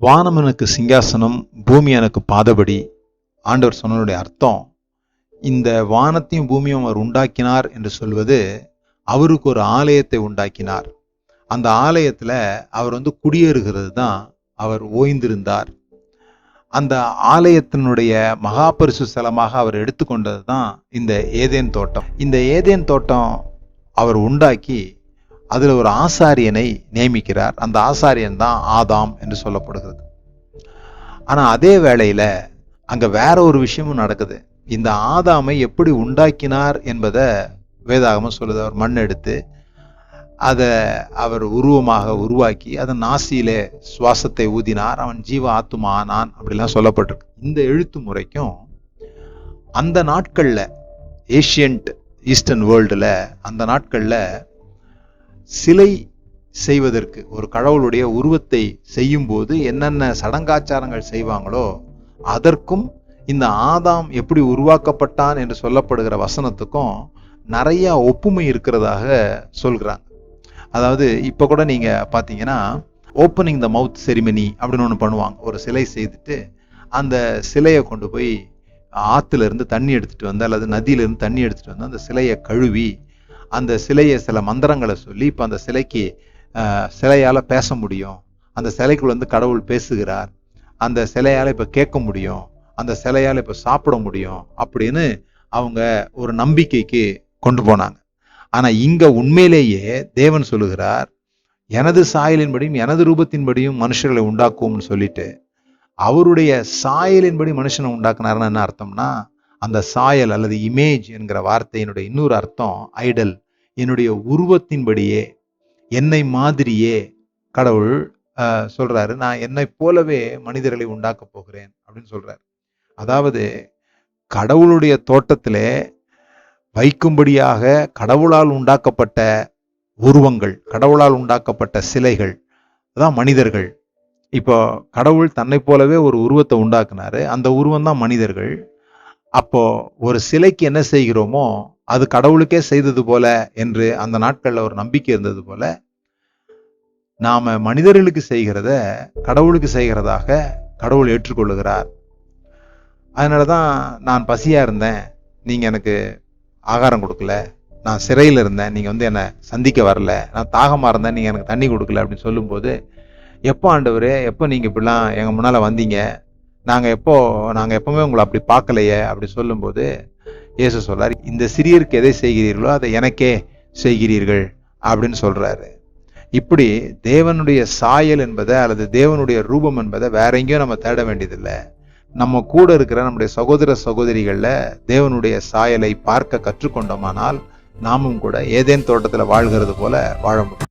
வானம் எனக்கு சிங்காசனம் பூமி எனக்கு பாதபடி. ஆண்டவர் சொன்னனுடைய அர்த்தம் இந்த வானத்தையும் பூமியும் அவர் உண்டாக்கினார் என்று சொல்வது அவருக்கு ஒரு ஆலயத்தை உண்டாக்கினார். அந்த ஆலயத்தில் அவர் வந்து குடியேறுகிறது தான் அவர் ஓய்ந்திருந்தார். அந்த ஆலயத்தினுடைய மகாபரிசு ஸ்தலமாக அவர் எடுத்துக்கொண்டது தான் இந்த ஏதேன் தோட்டம். இந்த ஏதேன் தோட்டம் அவர் உண்டாக்கி அதில் ஒரு ஆசாரியனை நியமிக்கிறார். அந்த ஆசாரியன் தான் ஆதாம் என்று சொல்லப்படுகிறது. ஆனால் அதே வேளையில் அங்கே வேற ஒரு விஷயமும் நடக்குது. இந்த ஆதாமை எப்படி உண்டாக்கினார் என்பதை வேதாகமம் சொல்லுது. அவர் மண் எடுத்து அதை அவர் உருவமாக உருவாக்கி அதன் நாசியிலே சுவாசத்தை ஊதினார். அவன் ஜீவ ஆத்துமா ஆனான் அப்படிலாம் சொல்லப்பட்டிருக்கு. இந்த எழுத்து முறைக்கும் அந்த நாட்களில் ஏஷியன்ட் ஈஸ்டர்ன் வேர்ல்டில் அந்த நாட்களில் சிலை செய்வதற்கு ஒரு கடவுளுடைய உருவத்தை செய்யும்போது என்னென்ன சடங்காச்சாரங்கள் செய்வாங்களோ அதற்கும் இந்த ஆதாம் எப்படி உருவாக்கப்பட்டான் என்று சொல்லப்படுகிற வசனத்துக்கும் நிறைய ஒப்புமை இருக்கிறதாக சொல்கிறாங்க. அதாவது இப்போ கூட நீங்கள் பார்த்தீங்கன்னா ஓப்பனிங் த மவுத் செரிமனி அப்படின்னு ஒன்று பண்ணுவாங்க. ஒரு சிலை செய்துட்டு அந்த சிலையை கொண்டு போய் ஆற்றுல இருந்து தண்ணி எடுத்துட்டு வந்து அல்லது நதியில இருந்து தண்ணி எடுத்துட்டு வந்து அந்த சிலையை கழுவி அந்த சிலையை சில மந்திரங்களை சொல்லி இப்போ அந்த சிலைக்கு ஆஹ், சிலையால பேச முடியும். அந்த சிலைக்குள்ள வந்து கடவுள் பேசுகிறார். அந்த சிலையால இப்ப கேட்க முடியும். அந்த சிலையால இப்ப சாப்பிட முடியும் அப்படின்னு அவங்க ஒரு நம்பிக்கைக்கு கொண்டு போனாங்க. ஆனா இங்க உண்மையிலேயே தேவன் சொல்லுகிறார் எனது சாயலின்படியும் எனது ரூபத்தின்படியும் மனுஷர்களை உண்டாக்குவோம்னு சொல்லிட்டு அவருடைய சாயலின்படி மனுஷனை உண்டாக்குனாருன்னு என்ன அர்த்தம்னா அந்த சாயல் அல்லது இமேஜ் என்கிற வார்த்தையினுடைய இன்னொரு அர்த்தம் ஐடல் என்னுடைய உருவத்தின்படியே என்னை மாதிரியே கடவுள் சொல்றாரு. நான் என்னை போலவே மனிதர்களை உண்டாக்க போகிறேன் அப்படின்னு சொல்றாரு. அதாவது கடவுளுடைய தோட்டத்திலே வைக்கும்படியாக கடவுளால் உண்டாக்கப்பட்ட உருவங்கள் கடவுளால் உண்டாக்கப்பட்ட சிலைகள் அதான் மனிதர்கள். இப்போ கடவுள் தன்னை போலவே ஒரு உருவத்தை உண்டாக்குனாரு. அந்த உருவம் தான் மனிதர்கள். அப்போ ஒரு சிலைக்கு என்ன செய்கிறோமோ அது கடவுளுக்கே செய்தது போல என்று அந்த நாட்களில் ஒரு நம்பிக்கை இருந்தது போல நாம மனிதர்களுக்கு செய்கிறத கடவுளுக்கு செய்கிறதாக கடவுள் ஏற்றுக்கொள்ளுகிறார். அதனாலதான் நான் பசியாக இருந்தேன். நீங்கள் எனக்கு ஆகாரம் கொடுக்கல. நான் சிறையில் இருந்தேன். நீங்கள் வந்து என்னை சந்திக்க வரல. நான் தாகமாக இருந்தேன். நீங்கள் எனக்கு தண்ணி கொடுக்கல அப்படின்னு சொல்லும்போது எப்போ ஆண்டவர் எப்போ நீங்கள் இப்படிலாம் எங்கள் முன்னால் வந்தீங்க? நாங்கள் எப்போ நாங்கள் எப்பவுமே உங்களை அப்படி பார்க்கலையே அப்படி சொல்லும்போது இயேசு சொல்றாரு இந்த சிறியருக்கு எதை செய்கிறீர்களோ அதை எனக்கே செய்கிறீர்கள் அப்படின்னு சொல்றாரு. இப்படி தேவனுடைய சாயல் என்பதை அல்லது தேவனுடைய ரூபம் என்பதை வேற எங்கேயும் நம்ம தேட வேண்டியதில்லை. நம்ம கூட இருக்கிற நம்முடைய சகோதர சகோதரிகள்ல தேவனுடைய சாயலை பார்க்க கற்றுக்கொண்டோமானால் நாமும் கூட ஏதேன் தோட்டத்தில் வாழ்கிறது போல வாழ முடியும்.